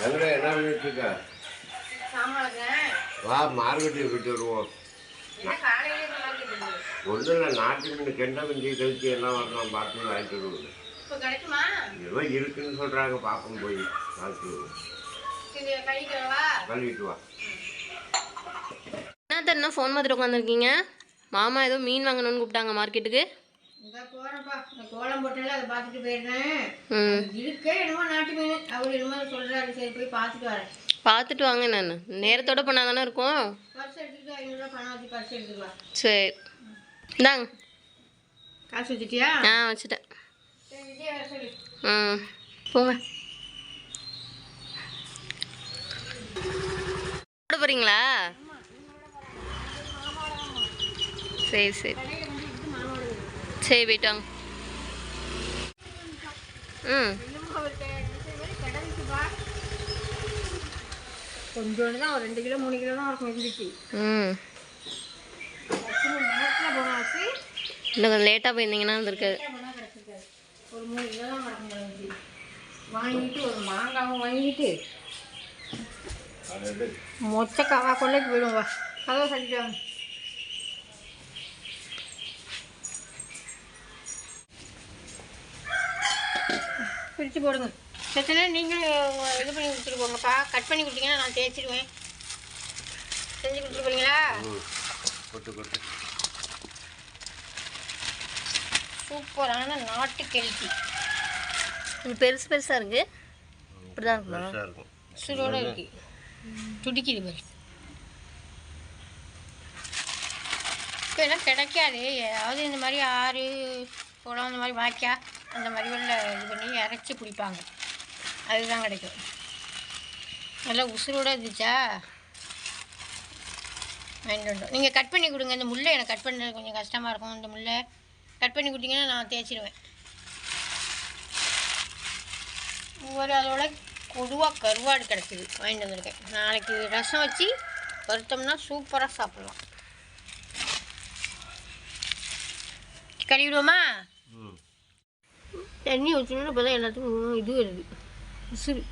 எங்கடா என்ன பண்ணிட்டு இருக்க வா மார்க்கெட்டுக்கு போயிட்டு வருவோம். ஒன்றும் இல்லை நாட்டு மீன் கெண்டை மிஞ்சி கழிச்சு எல்லாம் வரணும் பார்த்து வாங்கிட்டு வருவோம். ஏதோ இருக்குன்னு சொல்கிறாங்க பார்ப்போம் போய் பார்த்து கழுவிட்டு வா. என்ன தருணா ஃபோன் பார்த்துட்டு உட்காந்துருக்கீங்க? மாமா ஏதோ மீன் வாங்கணும்னு கூப்பிட்டாங்க மார்க்கெட்டுக்கு கோலம் அதை பார்த்துட்டு போயிடுறேன். ம். இருக்கே என்னமோ நாட்டு மீன் அவர் என்னமோ சொல்றாரு. சரி போய் பார்த்துட்டு வரேன். பார்த்துட்டு வாங்க நான். நேரத்தோட பண்ணால் தானே இருக்கும்? பர்ஸ் எடுத்துக்கிட்டு ஐநூறுரூவா பணம் வச்சு பர்ஸ் எடுத்துக்கலாம் சரி. இந்தாங்க. காசு வச்சுட்டியா? ஆ வச்சுட்டேன். ம் போங்க. போட போகிறீங்களா சரி சரி. சரி போயிட்டு வாங்க ம். கொஞ்சோண்டு தான் ஒரு ரெண்டு கிலோ மூணு கிலோ தான் இருக்கும் இருந்துச்சு. ம். இன்னும் கொஞ்சம் லேட்டாக போயிருந்தீங்கன்னா இருந்திருக்காது. ஒரு மூணு கிலோ தான் வாங்கிட்டு ஒரு மாங்காவும் வாங்கிட்டு. மொச்ச கவா கொள்ளைக்கு போயிடுவோம் வா. கதவை சட்டிட்டாங்க பிரித்து போடுங்க. பிரச்சனை நீங்கள் இது பண்ணி கொடுத்துட்டு போங்கப்பா கட் பண்ணி கொடுத்தீங்கன்னா நான் தேய்ச்சிடுவேன். செஞ்சு கொடுத்துட்டு போறீங்களா கொட்டு கொட்டு சூப்பரான நாட்டு கெளுத்தி. இது பெருசு பெருசாக இருக்குது இப்படி தான் இருக்குமா. சுரோட இருக்கு. துடிக்குது பாரு. இப்போ எல்லாம் கிடைக்காது? ஏதாவது இந்த மாதிரி ஆறு குளம் இந்த மாதிரி வாய்க்கா. அந்த மாதிரி உள்ள இது பண்ணி இறச்சி பிடிப்பாங்க. அதுதான் கிடைக்கும். நல்லா உசுரோட இருந்துச்சா? வாங்கிட்டு வந்தோம் நீங்கள் கட் பண்ணி கொடுங்க. இந்த முல்லை எனக்கு கட் பண்ணுறது கொஞ்சம் கஷ்டமாக இருக்கும். இந்த முல்லை கட் பண்ணி கொடுத்தீங்கன்னா நான் தேய்ச்சிடுவேன் ஒரு அதோட கொடுவாக கருவாடு கிடச்சிது வாங்கிட்டு வந்திருக்கேன். நாளைக்கு ரசம் வச்சு வறுத்தோம்னா சூப்பராக சாப்பிட்லாம். கழுவிடுவோமா? தண்ணி ஊற்றணும்னு இப்போ தான் எல்லாத்துக்கும் இது வருது. உசுறு.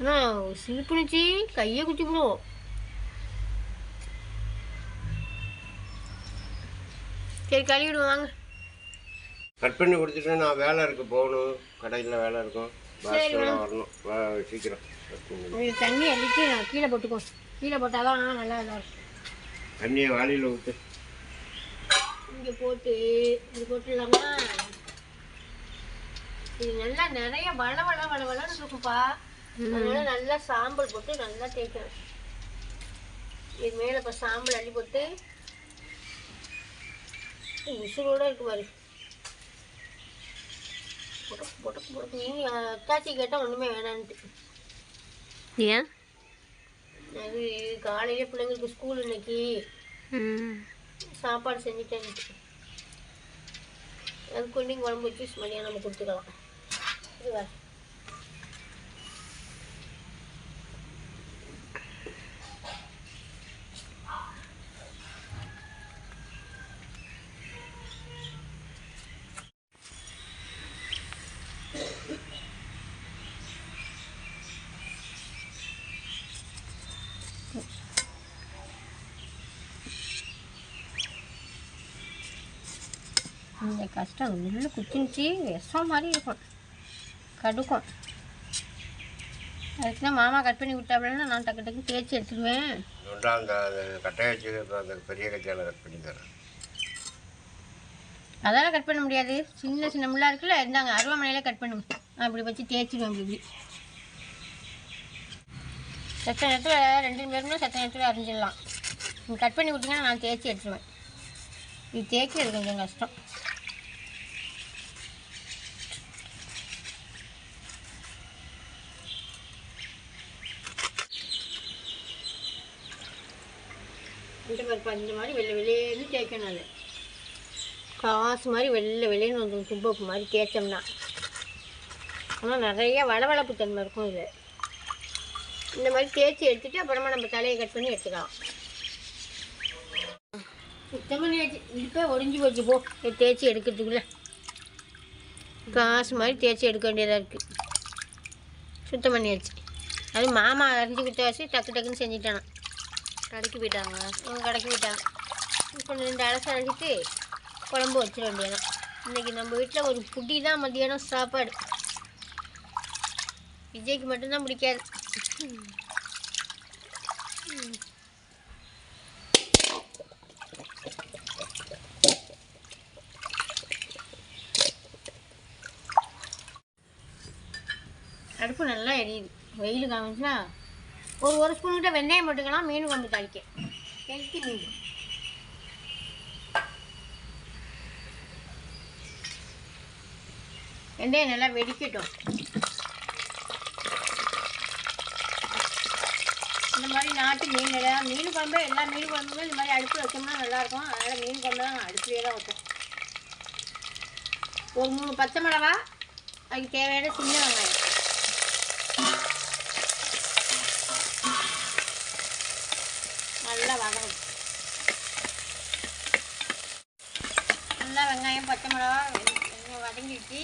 ஆனால் சிரிப்புனுச்சு கையை குத்தி விடுவோம் சரி கழுவிடுவோம் வாங்க. கட் பண்ணி கொடுத்துட்டு நான் வேலை இருக்கு போகணும். கடையில் வேலை இருக்கும். வரணும். சீக்கிரம். தண்ணி அள்ளிட்டு நான் கீழே போட்டுக்கோ கீழே போட்டால் தான் நல்லா இதாக இருக்கும். தண்ணியை வாளியில் ஊற்று இங்கே போட்டு இது போட்டுடலாமா? இது நல்லா நிறைய வள வள வள வளன்னு இருக்குப்பா. அதனால நல்லா சாம்பல் போட்டு நல்லா தேய்க்கணும். இது மேலே இப்போ சாம்பல் அள்ளி போட்டு உசுரோட இருக்கு பாரு. அத்தாச்சி கேட்டால் ஒன்றுமே வேணான்ட்டு. ஏன்? அது காலையிலே பிள்ளைங்களுக்கு ஸ்கூல் இன்னைக்கு. சாப்பாடு செஞ்சுட்டேன் அது கொண்டு குழம்பு வச்சு மதியானம் நம்ம கொடுத்துக்கலாம். இது வர இந்த கஷ்டம் உள்ள குத்தினுச்சு விஷம் மாதிரி இருக்கும் கடுக்கும். அதுக்கு தான் மாமா கட் பண்ணி விட்டாப்புலன்னா நான் டக்கு டக்கு தேய்ச்சி எடுத்துடுவேன். ஒன்றா அந்த கட்டையை வச்சு அந்த பெரிய கட்டையால் கட் பண்ணி தரேன். அதெல்லாம் கட் பண்ண முடியாது. சின்ன சின்ன முள்ளா இருக்குல்ல இருந்தாங்க அருவாமனையில கட் பண்ணுங்க நான் இப்படி வச்சு தேய்ச்சிடுவேன் இப்படி இப்படி. செத்த நேரத்தில் ரெண்டு பேருமே செத்த நேரத்தில் அரிஞ்சிடலாம். நீங்கள் கட் பண்ணி கொடுத்தீங்கன்னா நான் தேய்ச்சி எடுத்துருவேன் இது தேய்க்கிறது கொஞ்சம் கஷ்டம். பருப்பா இந்த மாதிரி வெள்ளை வெளியேன்னு தேய்க்கணும் அது. காசு மாதிரி வெள்ளை வெளியேன்னு வந்து தும்பப்பு மாதிரி தேய்ச்சோம்னா. ஆனால் நிறைய வளவளப்பு தன்மை இருக்கும் இது இந்த மாதிரி தேய்ச்சி எடுத்துகிட்டு அப்புறமா நம்ம தலையை கட் பண்ணி எடுத்துக்கலாம். சுத்தம் பண்ணியாச்சு ஒடிஞ்சு போச்சு போ. தேய்ச்சி எடுக்கிறதுக்குள்ள. காசு மாதிரி தேய்ச்சி எடுக்க வேண்டியதாக இருக்குது சுத்தம் பண்ணியாச்சு. அது மாமா அரைஞ்சி கொடுத்தாச்சு டக்கு டக்குன்னு செஞ்சுட்டானா கடைக்கு போயிட்டாங்க. அவங்க கடைக்கு போயிட்டாங்க. இப்போ ரெண்டு அலசம் அரைச்சிட்டு குழம்பு வச்சிட வேண்டியதான் இன்றைக்கி நம்ம வீட்டில் ஒரு புடி தான் மத்தியானம் சாப்பாடு. விஜய்க்கு மட்டும்தான் பிடிக்காது. அடுப்பு நல்லா எரியுது. வெயில் காமிச்சுன்னா ஒரு ஒரு ஸ்பூன் கிட்ட வெந்தயம் போட்டுக்கலாம் மீன் கொண்டு தாளிக்க ஹெல்த்தி மீன். வெந்தயம் நல்லா வெடிக்கட்டும். இந்த மாதிரி நாட்டு மீன் எல்லாம் மீன் குழம்பு எல்லா மீன் குழம்புமே இந்த மாதிரி அடுப்பில் வச்சோம்னா நல்லாயிருக்கும். அதனால் மீன் குழம்பு தான் அடுப்புலேயே தான் வைப்போம். ஒரு மூணு பச்சை மிளகா அதுக்கு தேவையான சின்ன வெங்காயம் நல்லா வதங்கணும் நல்லா வெங்காயம் பச்சை மிளகா வெங்காயம் வதங்கிடுச்சு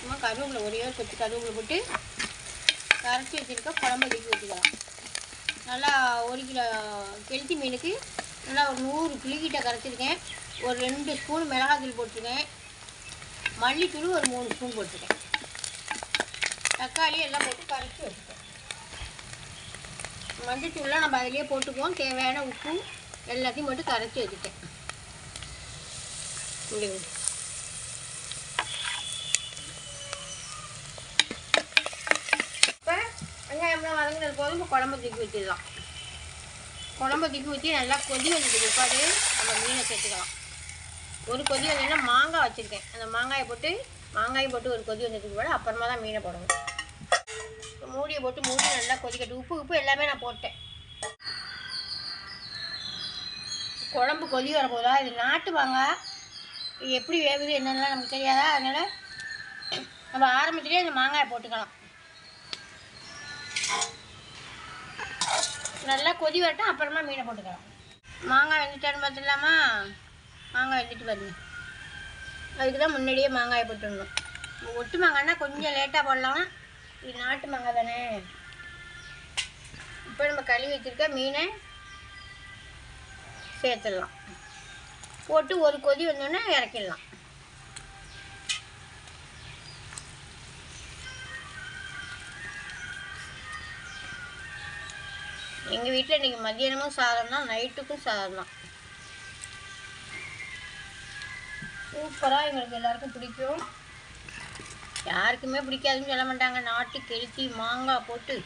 சும்மா கருவேப்பிலை ஒரே ஒரு கொத்து கருவேப்பிலை போட்டு கரைச்சி வச்சுருக்க குழம்பு தூக்கி ஊற்றிக்கலாம் நல்லா ஒரு கிலோ கெளுத்தி மீனுக்கு நல்லா ஒரு நூறு புளிக்கிட்ட கரைச்சிருக்கேன். ஒரு ரெண்டு ஸ்பூன் மிளகாத்தூள் போட்டிருக்கேன். மல்லித்தூள் ஒரு மூணு ஸ்பூன் போட்டிருக்கேன். தக்காளி எல்லாம் போட்டு கரைச்சி வச்சுருக்கேன் மஞ்சத்தூள்லாம் நம்ம அதிலேயே போட்டுக்குவோம். தேவையான உப்பு எல்லாத்தையும் போட்டு கரைச்சி வச்சுட்டேன் இங்கே வை. இப்போ வெங்காயம்லாம் வதங்கினது போதும் இப்போ குழம்பு தூக்கி ஊற்றிடலாம் குழம்பு தூக்கி ஊற்றி நல்லா கொதி வந்துட்டு பிற்பாடு நம்ம மீனை சேர்த்துக்கலாம். ஒரு கொதி வந்ததுன்னா மாங்காய் வச்சுருக்கேன். அந்த மாங்காயை போட்டு மாங்காயை போட்டு ஒரு கொதி வந்ததுக்கு பிற்பாடு அப்புறமா தான் மீனை போடணும். இப்போ மூடியை போட்டு மூடி நல்லா கொதிக்கட்டு உப்பு உப்பு எல்லாமே நான் போட்டேன். குழம்பு கொதி வரப்போதா இது நாட்டு மாங்காய். எப்படி வேகுது என்னென்னலாம் நமக்கு தெரியாதா? அதனால் நம்ம ஆரம்பத்துலேயே இந்த மாங்காயை போட்டுக்கலாம். நல்லா கொதி வரட்டும் அப்புறமா மீனை போட்டுக்கலாம். மாங்காய் வெந்துட்டான்னு பார்த்துடலாமா? மாங்காய் வெந்துட்டு பாருங்க. அதுக்கு தான் முன்னாடியே மாங்காயை போட்டுடணும். ஒட்டு மாங்காய்னா கொஞ்சம் லேட்டாக போடலாம். இது நாட்டு மாங்காய் தானே? இப்போ நம்ம கழுவி வச்சுருக்க மீனை சேர்த்துடலாம். போட்டு ஒரு கொதி வந்தோடனே இறக்கிடலாம். எங்கள் வீட்டில் இன்றைக்கி மத்தியானமும் சாதம் தான் நைட்டுக்கும் சாதம் தான். சூப்பராக எங்களுக்கு எல்லாருக்கும் பிடிக்கும். யாருக்குமே பிடிக்காதுன்னு சொல்ல மாட்டாங்க. நாட்டு கெளுத்தி மாங்காய் போட்டு.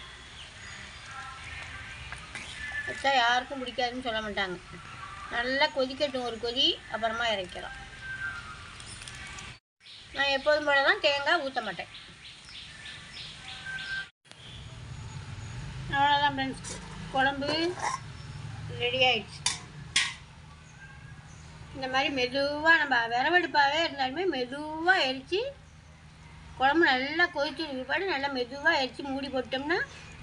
வச்சா யாருக்கும் பிடிக்காதுன்னு சொல்ல மாட்டாங்க. நல்லா கொதிக்கட்டும் ஒரு கொதி அப்புறமா இறக்கலாம். நான் எப்போதும் போல தான் தேங்காய் ஊற்ற மாட்டேன். அவ்வளோதான் ஃப்ரெண்ட்ஸ் குழம்பு ரெடி ஆயிடுச்சு. இந்த மாதிரி மெதுவாக நம்ம விரவெடுப்பாகவே இருந்தாலுமே மெதுவாக எரித்து குழம்பு நல்லா கொதிச்சு பிற்பாடு நல்லா மெதுவாக எரித்து மூடி போட்டோம்னா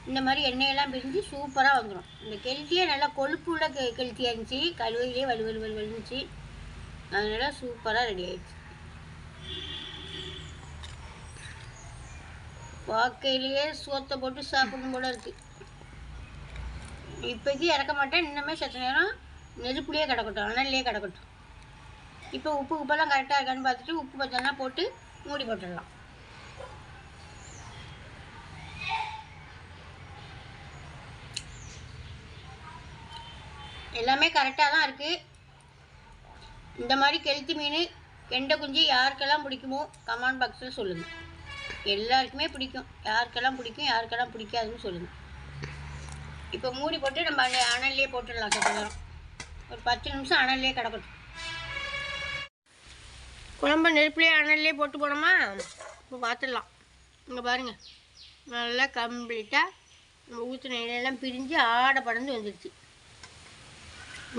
இந்த மாதிரி எண்ணெயெல்லாம் பிரிஞ்சு சூப்பராக வந்துடும் இந்த கெளுத்தியே நல்லா கொழுப்பு உள்ள கெ கெளுத்தியாக இருந்துச்சு. கழுவையிலே வலு வலு வலு வலுந்துச்சு அதனால சூப்பராக ரெடி ஆயிடுச்சு. வாக்கையிலேயே சோத்தை போட்டு சாப்பிடணும் போல இருக்குது இப்போதைக்கு இறக்க மாட்டேன். இன்னுமே சற்று நேரம் நெருப்புலேயே கிடக்கட்டும் அனல்லையே கிடக்கட்டும். இப்போ உப்பு உப்பெல்லாம் கரெக்டாக இருக்கான்னு பார்த்துட்டு உப்பு பச்செல்லாம் போட்டு மூடி போட்டுடலாம். எல்லாமே கரெக்டாக தான் இருக்குது இந்த மாதிரி கெளுத்தி மீன் கெண்டை குஞ்சு யாருக்கெல்லாம் பிடிக்குமோ கமெண்ட் பாக்ஸில் சொல்லுங்கள் எல்லாருக்குமே பிடிக்கும். யாருக்கெல்லாம் பிடிக்கும் யாருக்கெல்லாம் பிடிக்காதுன்னு சொல்லுங்கள் இப்போ மூடி போட்டு நம்ம அந்த அனல்லே போட்டுடலாம் கொஞ்ச நேரம். ஒரு பத்து நிமிஷம் அனல்லே கிடக்கட்டும். குழம்பு நெருப்புலேயே அனல்லே போட்டு போனோமா? இப்போ பார்த்துடலாம் இங்கே பாருங்கள் நல்லா கம்ப்ளீட்டாக நம்ம ஊற்றின இலையெல்லாம் பிரிஞ்சு ஆடை படந்து வந்துடுச்சு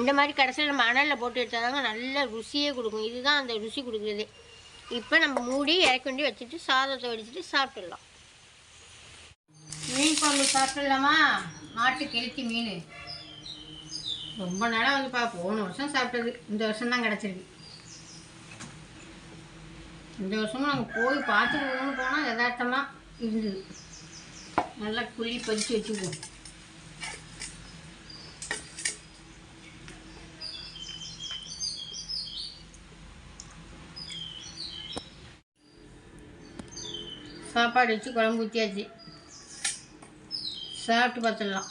இந்த மாதிரி கடைசியில் நம்ம அனலில் போட்டு எடுத்தாதாங்க நல்ல ருசியே கொடுக்கும். இதுதான் அந்த ருசி கொடுக்குறதே. இப்போ நம்ம மூடி இறக்கி கொண்டு வச்சுட்டு சாதத்தை வடிச்சிட்டு சாப்பிட்டுடலாம். மீன் குழம்பு சாப்பிட்டுடலாமா? நாட்டு கெளுத்தி மீன். ரொம்ப நாளாக வந்து பா போன வருஷம் சாப்பிட்டது. இந்த வருஷம் தான் கிடச்சிருக்கு. இந்த வருஷமும் நாங்கள் போய் பார்த்துட்டு போகணும்னு போனால் யதார்த்தமாக இருந்தது. நல்லா குழி பதிச்சு வச்சுக்குவோம். சாப்பாடு வச்சு குழம்பு ஊற்றியாச்சு சாப்பிட்டு பார்த்துடலாம்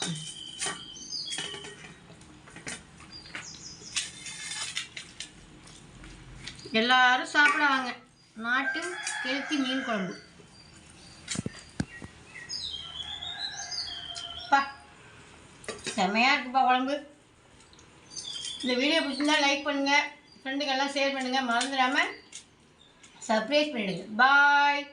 எல்லாரும் சாப்பிட வாங்க. நாட்டு கெளுத்தி மீன் குழம்பு. பா செமையாக இருக்குப்பா குழம்பு. இந்த வீடியோ பிடிச்சிருந்தா லைக் பண்ணுங்கள் ஃப்ரெண்டுக்கெல்லாம் ஷேர் பண்ணுங்கள் மறந்துடாமல் சர்ப்ரைஸ் பண்ணிவிடுங்க பாய்